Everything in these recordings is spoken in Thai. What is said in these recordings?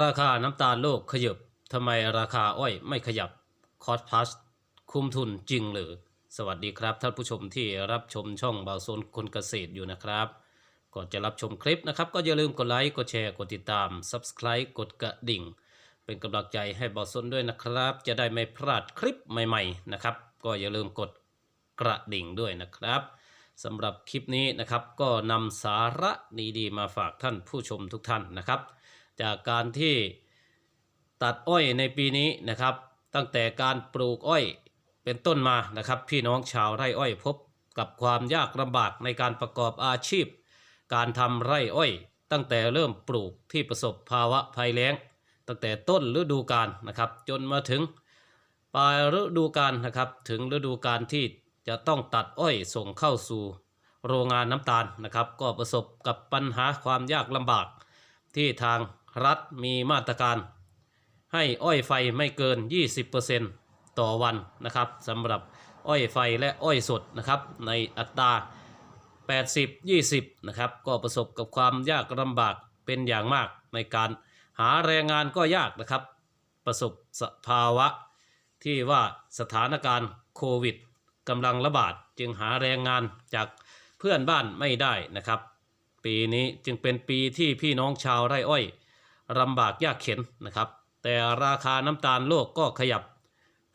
ราคาน้ำตาลโลกขยับทำไมราคาอ้อยไม่ขยับคอสพลัสคุ้มทุนจริงหรือ สวัสดีครับ ท่านผู้ชมที่รับชมช่องเบาโซนคนเกษตรอยู่นะครับ ก่อนจะรับชมคลิปนะครับ ก็อย่าลืมกดไลค์กดแชร์กดติดตาม Subscribe กดกระดิ่ง เป็นกำลังใจให้เบาโซนด้วยนะครับ จะได้ไม่พลาดคลิปใหม่ ๆนะครับ ก็อย่าลืมกดกระดิ่งด้วยนะครับสำหรับคลิปนี้นะครับก็นำสาระดีๆมาฝากท่านผู้ชมทุกท่านนะครับ จากการที่ตัดอ้อยในปีนี้นะครับ ตั้งแต่การปลูกอ้อยเป็นต้นมานะครับ พี่น้องชาวไร่อ้อยพบกับความยากลำบากในการประกอบอาชีพ การทำไร่อ้อย ตั้งแต่เริ่มปลูกที่ประสบภาวะภัยแล้ง ตั้งแต่ต้นฤดูกาลนะครับ จนมาถึงปลายฤดูกาลนะครับ ถึงฤดูกาลที่จะต้องตัดอ้อยส่งเข้าสู่ โรงงานน้ำตาลนะครับ ก็ประสบกับปัญหาความยากลำบากที่ทาง รัฐมีมาตรการ ให้อ้อยไฟไม่เกิน 20%ต่อวันนะครับสำหรับอ้อยไฟและอ้อยสดนะครับในอัตรา 80 20 นะครับ ก็ประสบกับความยากลำบากเป็นอย่างมากในการหาแรงงานก็ยากนะครับ ประสบสภาวะที่ว่าสถานการณ์โควิดกำลังระบาดจึงหาแรงงานจากเพื่อนบ้านไม่ได้นะครับ ปีนี้จึงเป็นปีที่พี่น้องชาวไร่อ้อย ลำบากยากเข็นนะครับ แต่ราคาน้ำตาลโลกก็ขยับ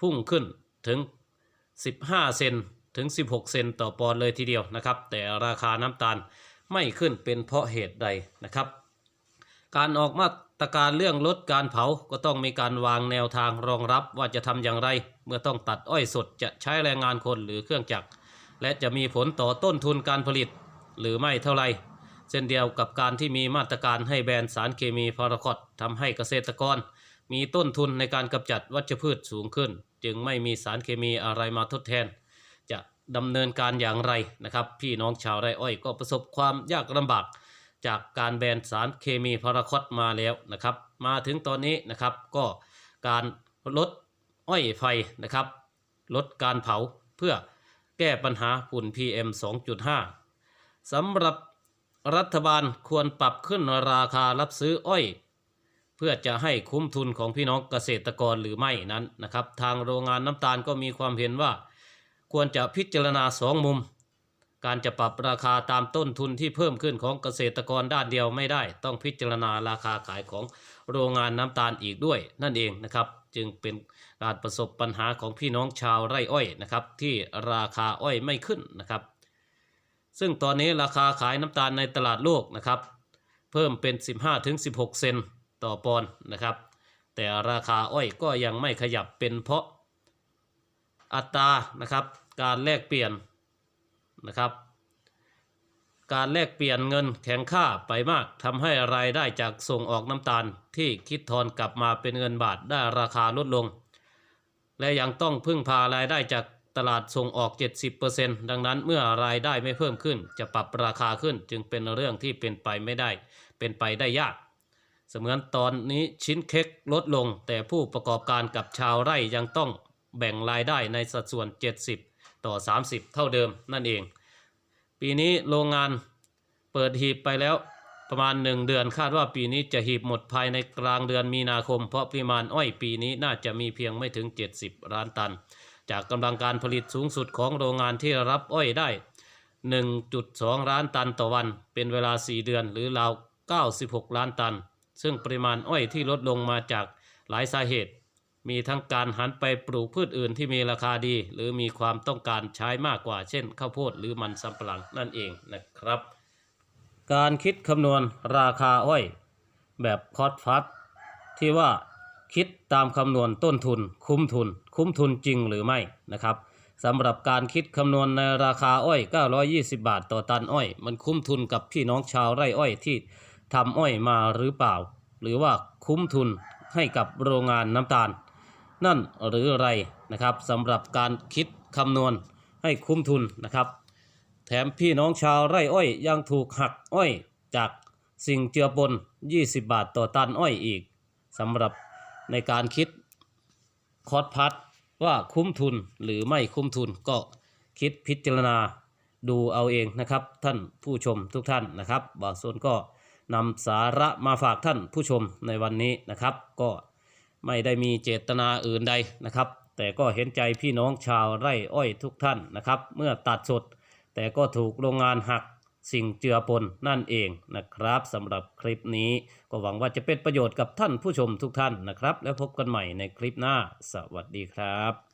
พุ่งขึ้นถึง 15 เซนถึง 16 เซนต่อปอนด์เลยทีเดียวนะครับ แต่ราคาน้ำตาลไม่ขึ้นเป็นเพราะเหตุใดนะครับ การออกมาตรการเรื่องลดการเผาก็ต้องมีการวางแนวทางรองรับว่าจะทำอย่างไร เมื่อต้องตัดอ้อยสดจะใช้แรงงานคนหรือเครื่องจักร และจะมีผลต่อต้นทุนการผลิต หรือไม่เท่าไร เช่นเดียวกับการที่มีมาตรการให้แบนสารเคมีพาราคอตทำให้เกษตรกร มีต้นทุนในการกำจัดวัชพืชสูงขึ้น จึงไม่มีสารเคมีอะไรมาทดแทน จะดำเนินการอย่างไรนะครับ พี่น้องชาวไร่อ้อยก็ประสบความยากลำบาก จากการแบนสารเคมีพาราคอตมาแล้วนะครับ มาถึงตอนนี้นะครับก็การลดอ้อยไฟนะครับ ลดการเผาเพื่อแก้ปัญหาฝุ่น PM 2.5สำหรับ รัฐบาลควรปรับขึ้นราคารับซื้ออ้อย เพื่อจะให้คุ้มทุนของพี่น้องเกษตรกรหรือไม่นั้นนะครับ ทางโรงงานน้ำตาลก็มีความเห็นว่า ควรจะพิจารณาสองมุม การจะปรับราคาตามต้นทุนที่เพิ่มขึ้นของเกษตรกรด้านเดียวไม่ได้ ต้องพิจารณาราคาขายของโรงงานน้ำตาลอีกด้วย นั่นเองนะครับ จึงเป็นการประสบปัญหาของพี่น้องชาวไร่อ้อยนะครับ ที่ราคาอ้อยไม่ขึ้นนะครับ ซึ่งตอนนี้ราคาขายน้ำตาลในตลาดโลกนะครับ เพิ่มเป็น 15-16 เซนต่อปอนด์นะครับ แต่ราคาอ้อยก็ยังไม่ขยับเป็นเพราะอัตรานะครับ การแลกเปลี่ยนนะครับ การแลกเปลี่ยนเงินแข็งค่าไปมากทำให้รายได้จากส่งออกน้ำตาลที่คิดทอนกลับมาเป็นเงินบาทได้ราคาลดลง และยังต้องพึ่งพารายได้จาก ตลาดส่งออก 70%ดังนั้นเมื่อรายได้ไม่เพิ่มขึ้น จะปรับราคาขึ้นจึงเป็นเรื่องที่เป็นไปไม่ได้ เป็นไปได้ยาก เสมือนตอนนี้ชิ้นเค้กลดลง แต่ผู้ประกอบการกับชาวไร่ยังต้องแบ่งรายได้ในสัดส่วน 70 ต่อ 30 เท่าเดิมนั่นเอง ปีนี้โรงงานเปิดหีบไปแล้วประมาณ 1 เดือนคาดว่าปีนี้จะหีบหมดภายในกลางเดือนมีนาคม เพราะปริมาณอ้อยปีนี้น่าจะมีเพียงไม่ถึง 70 ล้านตัน จากกำลังการผลิตสูงสุดของโรงงานที่รับอ้อยได้ 1.2 ล้านตันต่อวัน เป็นเวลา 4 เดือนหรือราว 96 ล้านตัน ซึ่งปริมาณอ้อยที่ลดลงมาจากหลายสาเหตุ มีทั้งการหันไปปลูกพืชอื่นที่มีราคาดี หรือมีความต้องการใช้มากกว่า เช่น ข้าวโพดหรือมันสำปะหลังนั่นเองนะครับ การคิดคำนวณราคาอ้อย แบบคอสฟัดที่ว่า คิดตามคำนวณต้นทุน คุ้มทุน คุ้มทุนจริงหรือไม่นะครับสำหรับการคิดคำนวณในราคาอ้อย 920 บาทต่อตันอ้อย มันคุ้มทุนกับพี่น้องชาวไร่อ้อยที่ทำอ้อยมาหรือเปล่า หรือว่าคุ้มทุนให้กับโรงงานน้ำตาล นั่นหรืออะไรนะครับสำหรับการคิดคำนวณให้คุ้มทุนนะครับ แถมพี่น้องชาวไร่อ้อยยังถูกหักอ้อยจากสิ่งเจือปน 20 บาทต่อตันอ้อยอีกสำหรับ ในการคิดคอร์สพัดว่าคุ้มทุนหรือไม่คุ้มทุนก็คิดพิจารณาดูเอาเองนะครับ ท่านผู้ชมทุกท่านนะครับบางส่วนก็นำสาระมาฝากท่านผู้ชมในวันนี้นะครับ ก็ไม่ได้มีเจตนาอื่นใดนะครับ แต่ก็เห็นใจพี่น้องชาวไร่อ้อยทุกท่านนะครับ เมื่อตัดสดแต่ก็ถูกโรงงานหัก สิ่งเจือปนนั่นเองนะครับสำหรับคลิปนี้ ก็หวังว่าจะเป็นประโยชน์กับท่านผู้ชมทุกท่านนะครับ แล้วพบกันใหม่ในคลิปหน้า สวัสดีครับ